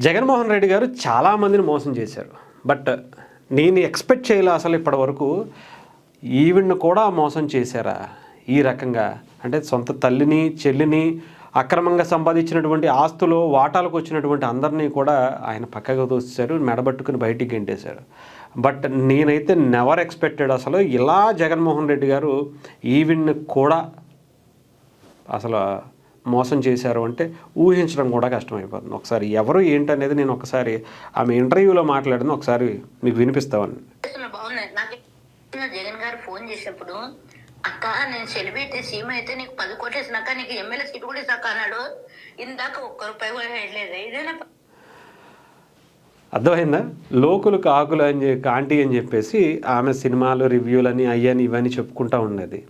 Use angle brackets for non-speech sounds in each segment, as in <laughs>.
జగన్మోహన్ రెడ్డి గారు చాలామందిని మోసం చేశారు. బట్ నేను ఎక్స్పెక్ట్ చేయలే అసలు ఇప్పటి వరకు ఈవిడ్ని కూడా మోసం చేశారా ఈ రకంగా? అంటే సొంత తల్లిని చెల్లిని అక్రమంగా సంపాదించినటువంటి ఆస్తులు వాటాలకు వచ్చినటువంటి అందరినీ కూడా ఆయన పక్కగా తోసేశారు మెడబట్టుకుని బయటికి గెంటేశారు. బట్ నేనైతే నెవర్ ఎక్స్పెక్టెడ్ అసలు ఇలా జగన్మోహన్ రెడ్డి గారు ఈవిడ్ని కూడా అసలు మోసం చేశారు అంటే ఊహించడం కూడా కష్టమైపోతుంది. ఒకసారి ఎవరు ఏంటనేది నేను ఒకసారి ఆమె ఇంటర్వ్యూలో మాట్లాడింది ఒకసారి మీకు వినిపిస్తామని జగన్ గారు ఫోన్ చేసినప్పుడు అక్క నేను సెలబ్రిటీ సీమ అయితే నీకు పది కోట్లు ఇచ్చినాక నీకు ఎమ్మెల్యే సీట్ కూడా ఇస్తాక అన్నాడు. ఇందాక ఒక్క రూపాయి కూడా వేయలేదు ఏదైనా అర్థమైందా? లోకులకు ఆకులు అని ఆంటీ అని చెప్పేసి ఆమె సినిమాలు రివ్యూలని అయ్యని ఇవన్నీ చెప్పుకుంటా ఉండేది.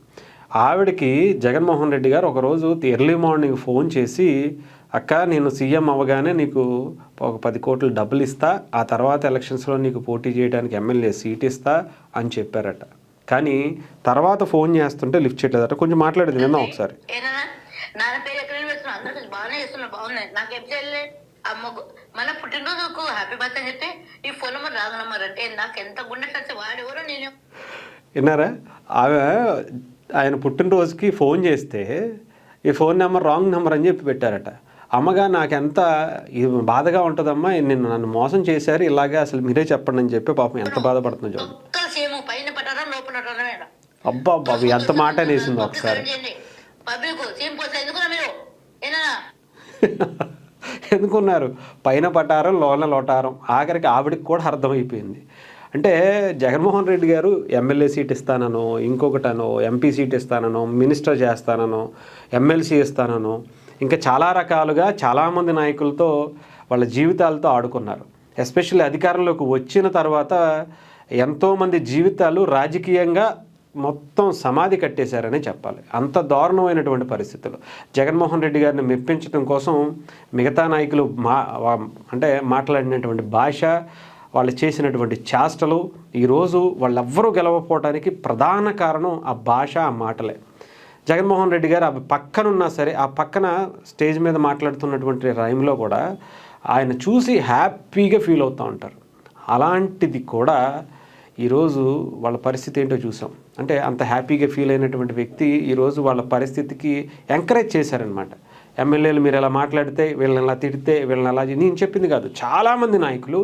ఆవిడకి జగన్మోహన్ రెడ్డి గారు ఒకరోజు ఎర్లీ మార్నింగ్ ఫోన్ చేసి అక్క నేను సీఎం అవ్వగానే నీకు ఒక పది కోట్లు డబ్బులు ఇస్తా ఆ తర్వాత ఎలక్షన్స్లో నీకు పోటీ చేయడానికి ఎమ్మెల్యే సీట్ ఇస్తా అని చెప్పారట. కానీ తర్వాత ఫోన్ చేస్తుంటే లిఫ్ట్ చేయలేదట కొంచెం మాట్లాడేది ఒకసారి. నాన్న అమ్మ మన పుట్టినరోజుకు హ్యాపీ చెప్తే ఈ ఫోన్ నెంబర్ నాకు ఎంత గుండె వాడెవరో? నేను విన్నారా? ఆమె ఆయన పుట్టినరోజుకి ఫోన్ చేస్తే ఈ ఫోన్ నెంబర్ రాంగ్ నెంబర్ అని చెప్పి పెట్టారట. అమ్మగా నాకెంత బాధగా ఉంటుందమ్మా నిన్ను నన్ను మోసం చేశారు ఇలాగే అసలు మీరే చెప్పండి అని చెప్పి పాపం ఎంత బాధపడుతుందో చూడండి. అబ్బా బాబు ఎంత మాట అనేసింది ఒకసారి. <laughs> ఎందుకున్నారు? పైన పటారం లోన లోటారం. ఆఖరికి ఆవిడకి కూడా అర్థమైపోయింది. అంటే జగన్మోహన్ రెడ్డి గారు ఎమ్మెల్యే సీట్ ఇస్తాననో ఇంకొకటనో ఎంపీ సీట్ ఇస్తాననో మినిస్టర్ చేస్తాననో ఎమ్మెల్సీ ఇస్తాననో ఇంకా చాలా రకాలుగా చాలామంది నాయకులతో వాళ్ళ జీవితాలతో ఆడుకున్నారు. ఎస్పెషల్లీ అధికారంలోకి వచ్చిన తర్వాత ఎంతోమంది జీవితాలు రాజకీయంగా మొత్తం సమాధి కట్టేశారని చెప్పాలి. అంత దారుణమైనటువంటి పరిస్థితులు. జగన్మోహన్ రెడ్డి గారిని మెప్పించడం కోసం మిగతా నాయకులు మా అంటే మాట్లాడినటువంటి భాష వాళ్ళు చేసినటువంటి చేష్టలు ఈరోజు వాళ్ళెవ్వరూ గెలవపోవడానికి ప్రధాన కారణం ఆ భాష ఆ మాటలే. జగన్మోహన్ రెడ్డి గారు ఆ పక్కనున్నా సరే ఆ పక్కన స్టేజ్ మీద మాట్లాడుతున్నటువంటి రైమ్లో కూడా ఆయన చూసి హ్యాపీగా ఫీల్ అవుతూ ఉంటారు. అలాంటిది కూడా ఈరోజు వాళ్ళ పరిస్థితి ఏంటో చూసాం. అంటే అంత హ్యాపీగా ఫీల్ అయినటువంటి వ్యక్తి ఈరోజు వాళ్ళ పరిస్థితికి ఎంకరేజ్ చేశారనమాట ఎమ్మెల్యేలు మీరు ఎలా మాట్లాడితే వీళ్ళని ఎలా తిడితే వీళ్ళని ఎలా నేను చెప్పింది కాదు. చాలామంది నాయకులు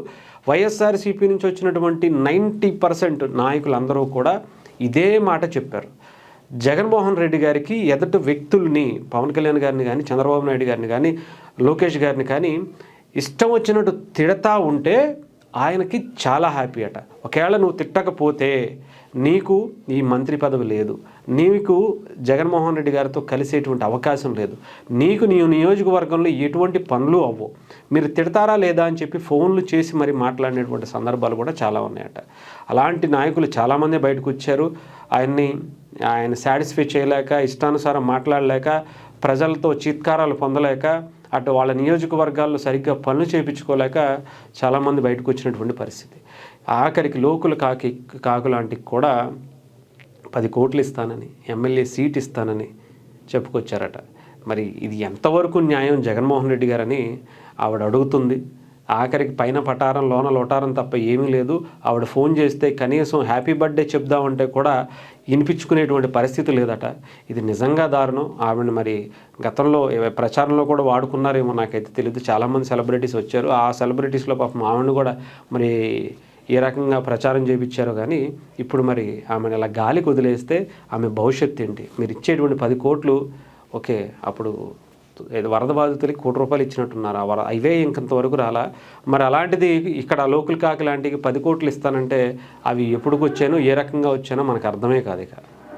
వైఎస్ఆర్సీపీ నుంచి వచ్చినటువంటి నైంటీ పర్సెంట్ నాయకులు అందరూ కూడా ఇదే మాట చెప్పారు. జగన్మోహన్ రెడ్డి గారికి ఎదటి వ్యక్తుల్ని పవన్ కళ్యాణ్ గారిని కానీ చంద్రబాబు నాయుడు గారిని కానీ లోకేష్ గారిని కానీ ఇష్టం వచ్చినట్టు తిడతా ఉంటే ఆయనకి చాలా హ్యాపీ అట. ఒకవేళ నువ్వు తిట్టకపోతే నీకు ఈ మంత్రి పదవి లేదు. నీకు జగన్మోహన్ రెడ్డి గారితో కలిసేటువంటి అవకాశం లేదు. నీకు నీ నియోజకవర్గంలో ఎటువంటి పనులు అవ్వవు మీరు తిడతారా లేదా అని చెప్పి ఫోన్లు చేసి మరి మాట్లాడినటువంటి సందర్భాలు కూడా చాలా ఉన్నాయట. అలాంటి నాయకులు చాలామంది బయటకు వచ్చారు. ఆయన్ని ఆయన సాటిస్ఫై చేయలేక ఇష్టానుసారం మాట్లాడలేక ప్రజలతో చిత్కారాలు పొందలేక అటు వాళ్ళ నియోజకవర్గాల్లో సరిగ్గా పనులు చేయించుకోలేక చాలామంది బయటకు వచ్చినటువంటి పరిస్థితి. ఆఖరికి లోకులు కాకి కాకు లాంటికి కూడా పది కోట్లు ఇస్తానని ఎమ్మెల్యే సీట్ ఇస్తానని చెప్పుకొచ్చారట. మరి ఇది ఎంతవరకు న్యాయం జగన్మోహన్ రెడ్డి గారని ఆవిడ అడుగుతుంది. ఆఖరికి పైన పటారం లోన లోటారం తప్ప ఏమీ లేదు. ఆవిడ ఫోన్ చేస్తే కనీసం హ్యాపీ బర్త్డే చెప్దామంటే కూడా వినిపించుకునేటువంటి పరిస్థితి లేదట. ఇది నిజంగా దారుణం. ఆవిడ మరి గతంలో ప్రచారంలో కూడా వాడుకున్నారేమో నాకైతే తెలియదు చాలామంది సెలబ్రిటీస్ వచ్చారు. ఆ సెలబ్రిటీస్లో పాపం ఆవిడని కూడా మరి ఏ రకంగా ప్రచారం చేయించారో కానీ ఇప్పుడు మరి ఆమెను ఇలా గాలికి వదిలేస్తే ఆమె భవిష్యత్తు ఏంటి? మీరు ఇచ్చేటువంటి పది కోట్లు ఓకే అప్పుడు వరద బాధితులకి కోటి రూపాయలు ఇచ్చినట్టున్నారు. ఆ వర అవే ఇంకంతవరకు రాలా. మరి అలాంటిది ఇక్కడ లోకల్ కాకి లాంటివి పది కోట్లు ఇస్తానంటే అవి ఎప్పుడుకు వచ్చానో ఏ రకంగా వచ్చానో మనకు అర్థమే కాదు ఇక.